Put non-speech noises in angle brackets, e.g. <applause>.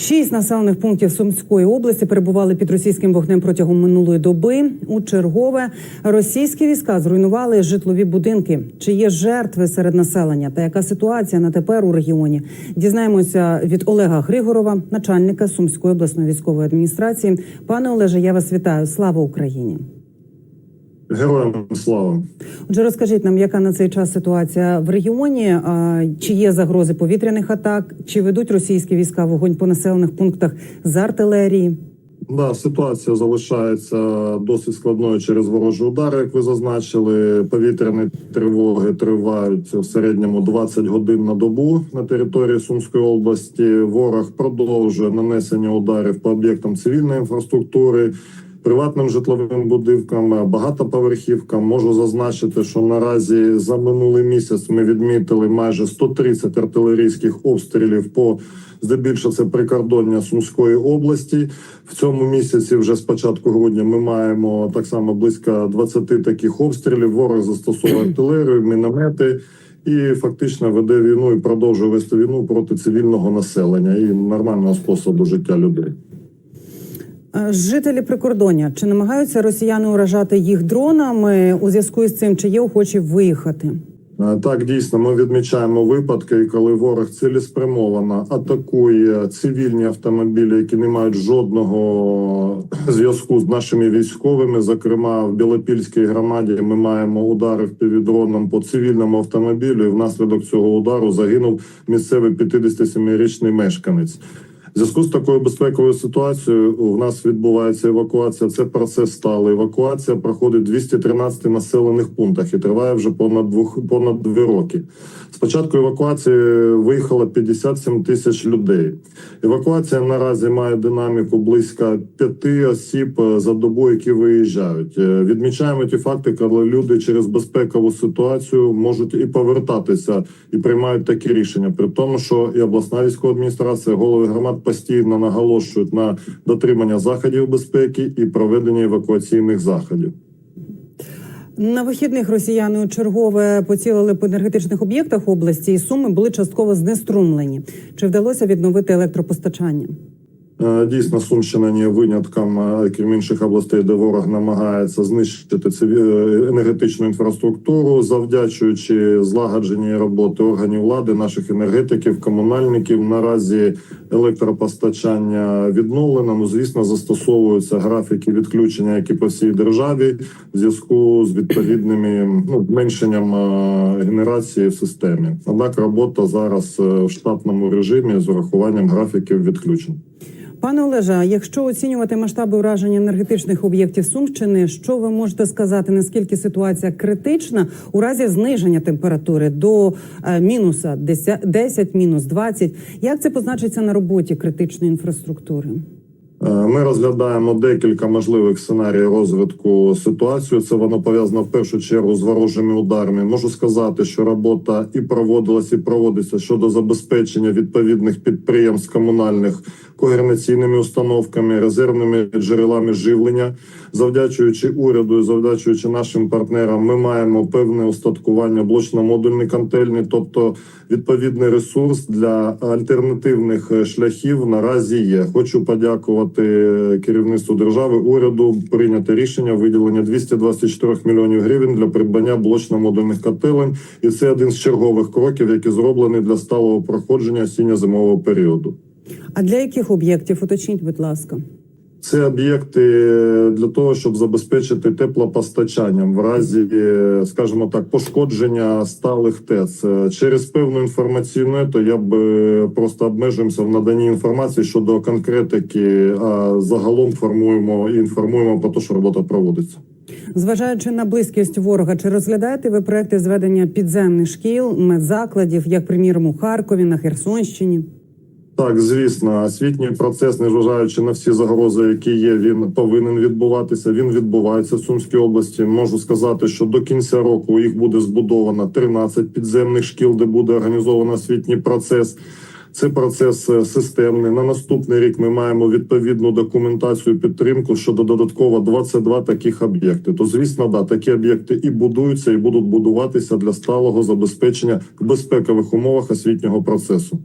Шість населених пунктів Сумської області перебували під російським вогнем протягом минулої доби. У чергове російські війська зруйнували житлові будинки. Чи є жертви серед населення та яка ситуація на тепер у регіоні? Дізнаємося від Олега Григорова, начальника Сумської обласної військової адміністрації. Пане Олеже, я вас вітаю. Слава Україні! Героям слава. Отже, розкажіть нам, яка на цей час ситуація в регіоні? Чи є загрози повітряних атак? Чи ведуть російські війська вогонь по населених пунктах з артилерії? Да, ситуація залишається досить складною через ворожі удари, як ви зазначили. Повітряні тривоги тривають в середньому 20 годин на добу на території Сумської області. Ворог продовжує нанесення ударів по об'єктам цивільної інфраструктури. Приватним житловим будинкам, багатоповерхівкам можу зазначити, що наразі за минулий місяць ми відмітили майже 130 артилерійських обстрілів по здебільшого це прикордоння Сумської області. В цьому місяці, вже з початку грудня, ми маємо так само близько 20 таких обстрілів. Ворог застосовує <clears throat> артилерію, міномети. І фактично веде війну і продовжує вести війну проти цивільного населення і нормального способу життя людей. Е, Жителі прикордоння чи намагаються росіяни уражати їх дронами у зв'язку з цим? Чи є охочі виїхати? Е, Так, дійсно, ми відмічаємо випадки, коли ворог цілеспрямовано атакує цивільні автомобілі, які не мають жодного <clears throat> зв'язку з нашими військовими. Зокрема, в Білопільській громаді ми маємо удари впівдроном по цивільному автомобілю. І внаслідок цього удару загинув місцевий 57-річний мешканець. Зв'язку з такою безпековою ситуацією у нас відбувається евакуація. Це процес сталий. Евакуація проходить в 213 населених пунктах і триває вже понад двох понад дві роки. Спочатку евакуації виїхало 57 тисяч людей. Евакуація наразі має динаміку близько п'яти осіб е, за добу, які виїжджають. Е, Відмічаємо ті факти, коли люди через безпекову ситуацію можуть і повертатися і приймають такі рішення. При тому, що і обласна військова адміністрація, голови громад постійно наголошують на дотримання заходів безпеки і проведення евакуаційних заходів. На вихідних росіяни чергове поцілили по енергетичних об'єктах області, і суми були частково знеструмлені. Чи вдалося відновити електропостачання? Е, Дійсно, Сумщина не є винятком, е, крім інших областей, де ворог намагається знищити е, енергетичну інфраструктуру, завдячуючи злагодженій роботи органів влади, наших енергетиків, комунальників. Наразі електропостачання відновлено. Ну, звісно, застосовуються графіки відключення, які по всій державі, в зв'язку з відповідними ну, зменшенням генерації в системі. Однак робота зараз в штатному режимі з урахуванням графіків відключень. Пане Олеже, якщо оцінювати масштаби ураження енергетичних об'єктів Сумщини, що ви можете сказати, наскільки ситуація критична у разі зниження температури до е, мінуса 10, 10, мінус 20? Як це позначиться на роботі критичної інфраструктури? Е, Ми розглядаємо декілька можливих сценаріїв розвитку ситуації. Це воно пов'язано в першу чергу з ворожими ударами. Можу сказати, що робота і проводилась, і проводиться щодо забезпечення відповідних підприємств комунальних когернаційними установками, резервними джерелами живлення. Завдячуючи уряду, і завдячуючи нашим партнерам, ми маємо певне устаткування блочно-модульні контельні, тобто відповідний ресурс для альтернативних е, шляхів наразі є. Хочу подякувати керівництву держави, уряду. Прийняте рішення виділення 224 мільйонів гривень для придбання блочно-модульних котелень, і це один з чергових кроків, які зроблені для сталого проходження осінньо-зимового періоду. А для яких об'єктів уточніть, будь ласка? Це об'єкти для того, щоб забезпечити теплопостачанням в разі, е, скажімо так, пошкодження сталих ТЕЦ Е, через певну інформаційну, то я б е, просто обмежуємося в наданні інформації щодо конкретики. А загалом формуємо і інформуємо про те, що робота проводиться. Зважаючи на близькість ворога, чи розглядаєте ви проекти зведення підземних шкіл, медзакладів, як приміром у Харкові, на Херсонщині? Так, звісно, освітній процес, незважаючи на всі загрози, які є, він повинен відбуватися. Він відбувається в Сумській області. Можу сказати, що до кінця року їх буде збудовано 13 підземних шкіл, де буде організовано освітній процес. Це процес е, системний. На наступний рік ми маємо відповідну документацію підтримку щодо додатково 22 таких об'єкти. То звісно, да, такі об'єкти і будуються, і будуть будуватися для сталого забезпечення в безпекових умовах освітнього процесу.